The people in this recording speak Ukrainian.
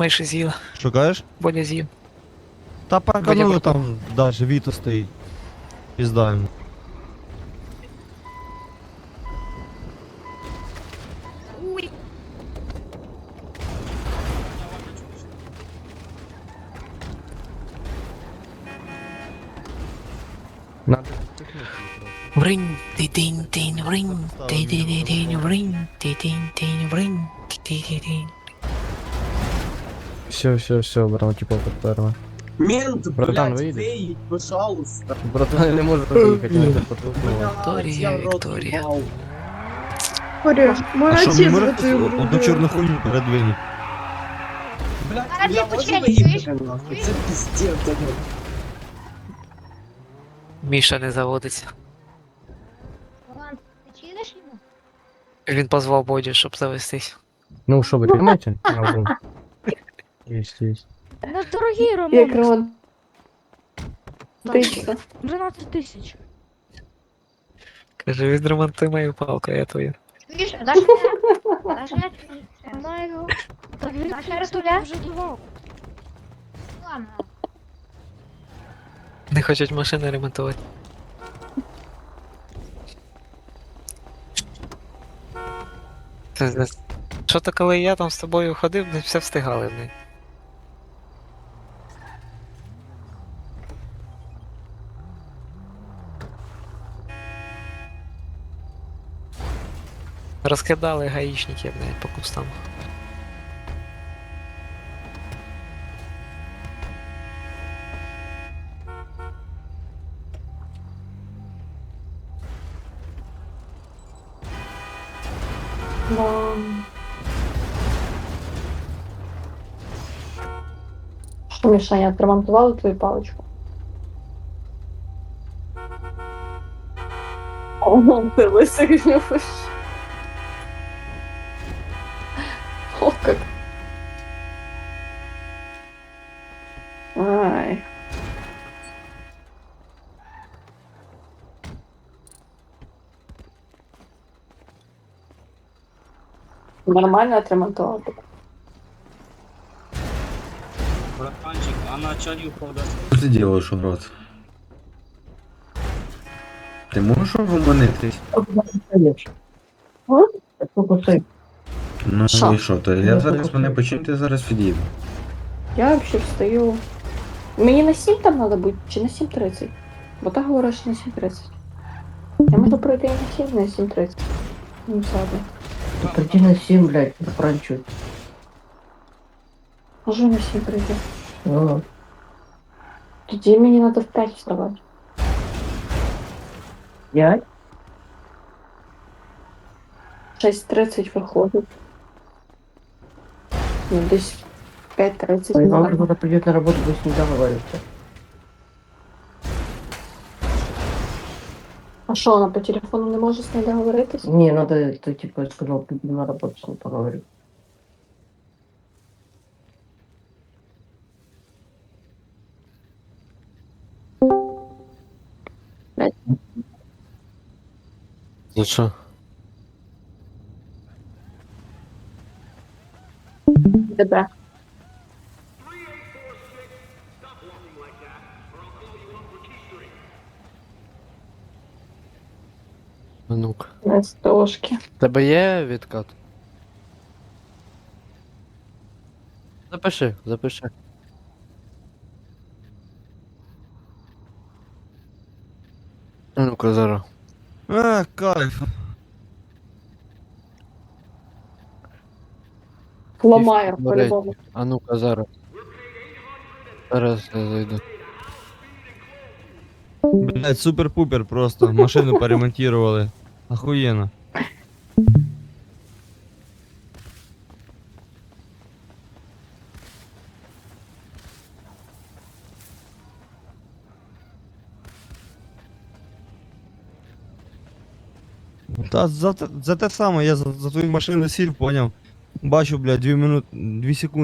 Майже з'їла. Шукаєш? Бодя з'їв. Та Бодя парканули пропав. там далі, Віто стоїть. Піздаємо. Надо Вринь, ти тинь тинь вринь, ти ти ти тинь вринь, ти тинь тинь вринь, ти ти ти тинь. Все, все, все, братан, типа подперли. Мент, Братан, блядь, выйди. выедь, пожалуйста. Братан, я не можу виїхати, я так потолкнула. Блядь, Виктория, я рот Виктория. ебал. Боря, мой А що, отец не в можеш эту одну чорну хуйню передвинуть? Блядь, А, я ты могу печенье, выехать, слышишь? нахуй? Это пиздец, блядь. Міша не заводиться. Иван, ты чилишь ему? Він позвав Бодю, щоб завестись. Ну що, ви приймаєте? Есть, есть. Ну, дорогий Як ремонт. Тисяча. 12 тисяч. Каже, відремонтуй мою палку, я твою. Я, даже я чуть не Вона його. Так він Наша тобі Ритуля? вже давав. Ладно. Не хочуть машини ремонтувати. Це- це- Що то коли я там з тобою ходив, не все встигали в неї. Розкидали гаїчників блядь, по кустам. Що, Мішаня, отремонтували твою паличку? О, ти любиш. как... Ай. Нормально отремонтовал. Братанчик, а на чаю подаст. Що ти урод? Ты можешь его монетить? конечно. Вот, это Ну Що? і що, то я зараз мене починю, ти зараз від'їду. Я вообще встаю. Мені на 7 там надо бути, чи на 7.30? Бо так говориш що на 7.30. Я можу пройти і на 7, на 7.30. Ну, сяду. Прийти на 7, блядь, пранчу. Можу на 7 прийти. Ну, Тоді мені треба в 5 вставати. я? 6.30 виходить. Ну, десь 5.30. Ой, вам знаю. когда придет на работу, пусть не договаривается. А що, вона по телефону не може з нею договоритись? Не, надо, ты типа сказал, приду на работу с ним поговорю. За що? А ну-ка. На стошки. Тебе є відкат? Запиши, запиши. А ну-ка зараз. Е, кайф. До по-любому. А ну-ка зараз. Зараз я зайду. Блять, супер-пупер просто. Машину поремонтировали. Охуєнно. Та за, те- за те саме, я за, за твою машину сів, поняв. Бачу, блядь, 2 минут, 2 секунди.